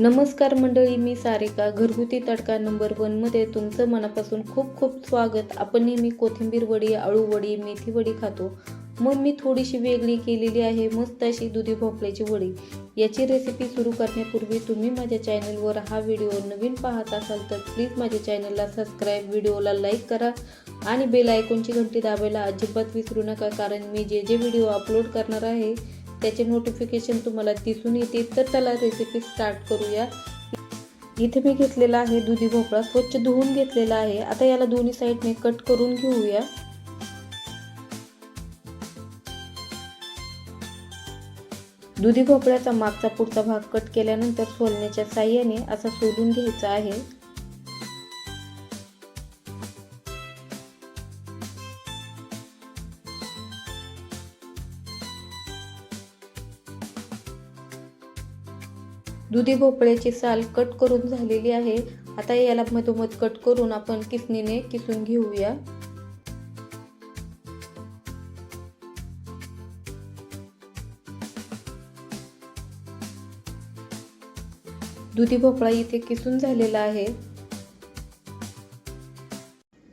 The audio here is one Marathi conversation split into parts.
नमस्कार मंडळी मी सारिका. घरगुती तडका नंबर वनमध्ये तुमचं मनापासून खूप खूप स्वागत. आपण नेहमी कोथिंबीर वडी आळू वडी मेथी वडी खातो. मग मी थोडीशी वेगळी केलेली आहे मस्त अशी दुधी भोपळ्याची वडी. याची रेसिपी सुरू करण्यापूर्वी तुम्ही माझ्या चॅनलवर हा व्हिडिओ नवीन पाहत असाल तर प्लीज माझ्या चॅनलला सबस्क्राईब व्हिडिओला लाईक करा आणि बेल आयकॉनची घंटी दाबायला अजिबात विसरू नका कारण मी जे जे व्हिडिओ अपलोड करणार आहे त्याचे नोटिफिकेशन तुम्हाला दिसून येते. तर त्याला रेसिपी स्टार्ट करूया. इथे मी घेतलेला आहे दुधी भोपळा. स्वच्छ धुवून घेतलेला आहे. आता याला दोन्ही साईडने कट करून घेऊया. दुधी भोपळ्याचा मागचा पुढचा भाग कट केल्यानंतर सोलण्याच्या साह्याने असा सोलून घ्यायचा आहे. दुधी भोपळ्याची साल कट करून झालेली आहे. आता याला मधोमध कट करून आपण किसणीने किसून घेऊया. दुधी भोपळा इथे किसून झालेला आहे.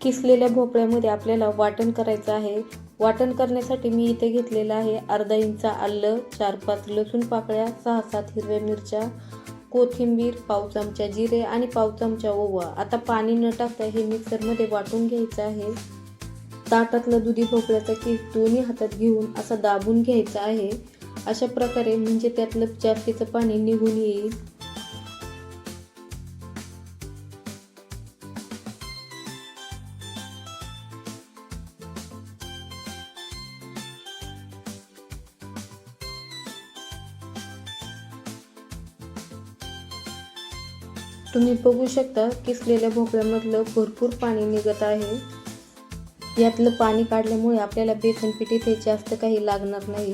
किसलेल्या भोपळ्यामध्ये आपल्याला वाटण करायचं आहे. वाटण करण्यासाठी मी इथे घेतलेलं आहे अर्धा इंच आलं चार पाच लसूण पाकळ्या सहा सात हिरव्या मिरच्या कोथिंबीर पाव चमचा जिरे आणि पाव चमचा ओवा. आता पाणी न टाकता हे मिक्सरमध्ये वाटून घ्यायचं आहे. ताटातलं दुधी भोपळ्याचा केस दोन्ही हातात घेऊन असा दाबून घ्यायचा आहे. अशा प्रकारे म्हणजे त्यातलं जास्तीचं पाणी निघून येईल. तुम्ही बघू शकता किसलेल्या भोपळ्यामधलं भरपूर पाणी निघत आहे. यातलं पाणी काढल्यामुळे आपल्याला बेसन पीठ इथे जास्त काही लागणार नाही.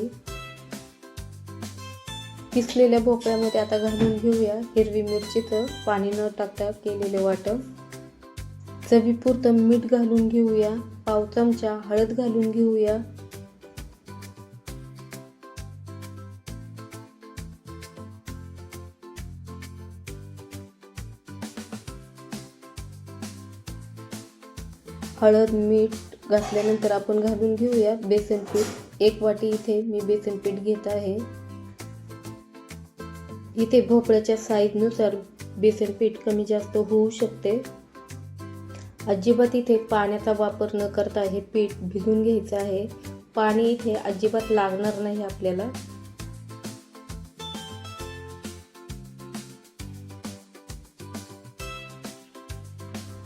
किसलेल्या भोपळ्यामध्ये आता घालून घेऊया हिरवी मिरचीचं पाणी न टाकता केलेले वाटण चवीपुरतं मीठ घालून घेऊया पाव चमचा हळद घालून घेऊया. हळद मीठ घातल्यानंतर आपण घालून घेऊया बेसन पीठ. एक वाटी इथे मी बेसन पीठ घेत आहे. इथे भोपळ्याच्या साईजनुसार बेसन पीठ कमी जास्त होऊ शकते. अजिबात इथे पाण्याचा वापर न करता हे पीठ भिजून घ्यायचं आहे. पाणी इथे अजिबात लागणार नाही आपल्याला.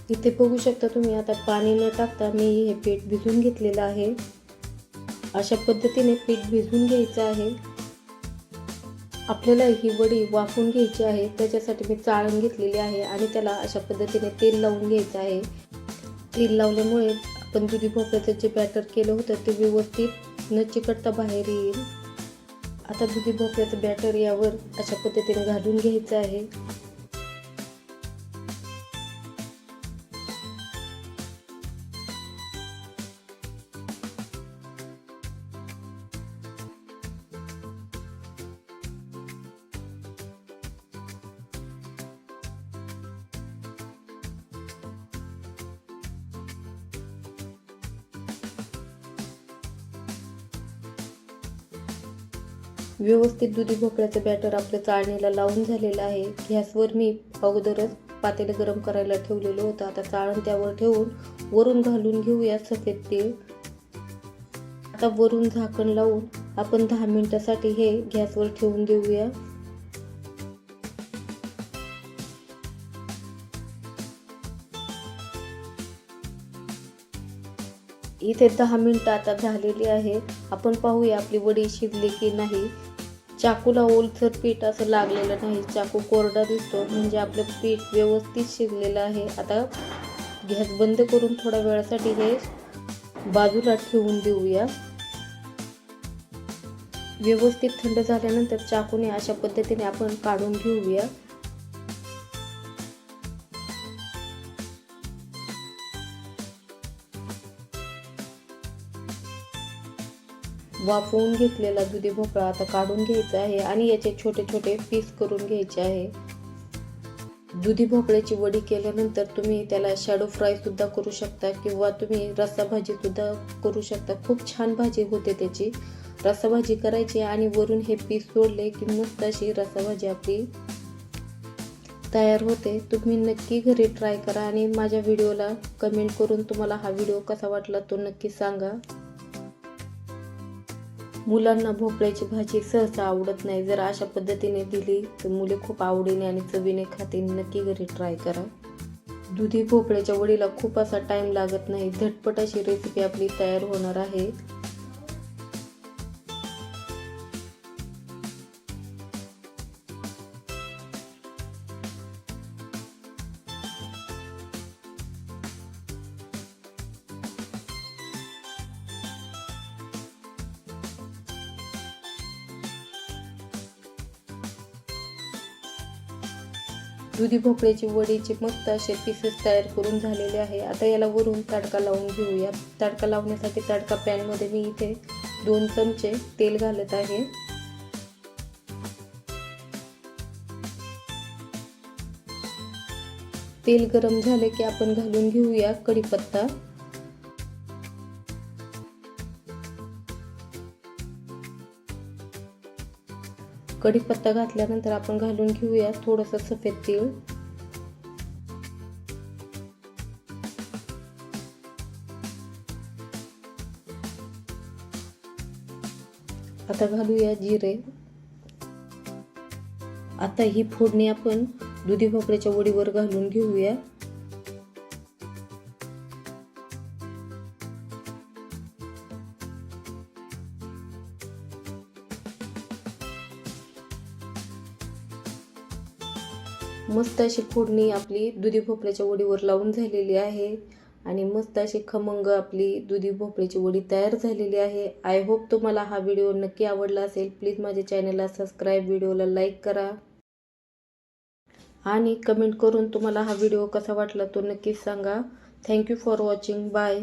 इथे बघू शकता तुम्ही आता पाणी न टाकता मी हे पीठ भिजून घेतलेलं आहे. अशा पद्धतीने पीठ भिजवून घ्यायचं आहे. आपल्याला ही वडी वाफून घ्यायची आहे. त्याच्यासाठी मी चाळण घेतलेली आहे आणि त्याला अशा पद्धतीने तेल लावून घ्यायचं आहे. तेल लावल्यामुळे आपण दुधी भोपळ्याचं जे बॅटर केलं होतं ते व्यवस्थित न चिकटता बाहेर येईल. आता दुधी भोपळ्याचं बॅटर यावर अशा पद्धतीने घालून घ्यायचं आहे. व्यवस्थित दुधी भोपळ्याचं बॅटर आपल्या चाळणीला लावून झालेलं आहे. गॅसवर मी अगोदरच पातेलं गरम करायला ठेवलेलं होतं. आता चाळण त्यावर ठेवून वरून घालून घेऊया सफेद तेल आता वरून झाकण लावून आपण दहा मिनिटासाठी हे गॅसवर ठेवून देऊया. इथे दहा मिनटं आता झालेली आहे. आपण पाहूया आपली वडी शिजली की नाही. चाकूला ओलसर पीठ असं लागलेलं नाही. चाकू कोरडा दिसतो म्हणजे आपलं पीठ व्यवस्थित शिजलेलं आहे. आता गॅस बंद करून थोड्या वेळासाठी हे बाजूला ठेवून देऊया. व्यवस्थित थंड झाल्यानंतर चाकूने अशा पद्धतीने आपण काढून घेऊया. वाफवून घेतलेला दुधी भोपळा आता काढून घ्यायचा आहे आणि याचे छोटे छोटे पीस करून घ्यायचे आहे. दुधी भोपळ्याची वडी केल्यानंतर तुम्ही त्याला शॅडो फ्राय सुद्धा करू शकता किंवा तुम्ही रस्सा भाजी सुद्धा करू शकता. खूप छान भाजी होते त्याची. रस्सा भाजी करायची आणि वरून हे पीस सोडले की मस्त अशी रस्सा भाजी आपली तयार होते. तुम्ही नक्की घरी ट्राय करा आणि माझ्या व्हिडिओला कमेंट करून तुम्हाला हा व्हिडिओ कसा वाटला तो नक्की सांगा. मुलांना भोपळ्याची भाजी सहसा आवडत नाही. जर अशा पद्धतीने दिली तर मुले खूप आवडीने आणि चवीने खातील. नक्की घरी ट्राय करा. दुधी भोपळ्याच्या वडीला खूप असा टाईम लागत नाही. झटपट अशी रेसिपी आपली तयार होणार आहे. दुधी भोपळ्याची वडीचे मस्त असे पीसेस तयार करून झालेले आहे. आता याला वरून तडका लावून घेऊया. तडका लावण्यासाठी तडका पॅनमध्ये मी इथे दोन चमचे तेल घालत आहे. तेल गरम झाले की आपण घालून घेऊया कढीपत्ता. कढीपत्ता घातल्यानंतर आपण घालून घेऊया थोडंसं सफेद तीळ. आता घालूया जिरे. आता ही फोडणी आपण दुधी भोपळ्याच्या वडीवर घालून घेऊया. मस्त अशी फोडणी आपली दुधी भोपळ्याच्या वडीवर लावून झालेली आहे. आणि मस्त अशी खमंग आपली दुधी भोपळ्याची वडी तयार झालेली आहे. आय होप तुम्हाला हा व्हिडिओ नक्की आवडला असेल. प्लीज माझ्या चॅनलला सबस्क्राईब व्हिडिओला लाईक करा. आणि कमेंट करून तुम्हाला हा व्हिडिओ कसा वाटला तो नक्कीच सांगा. Thank you for watching bye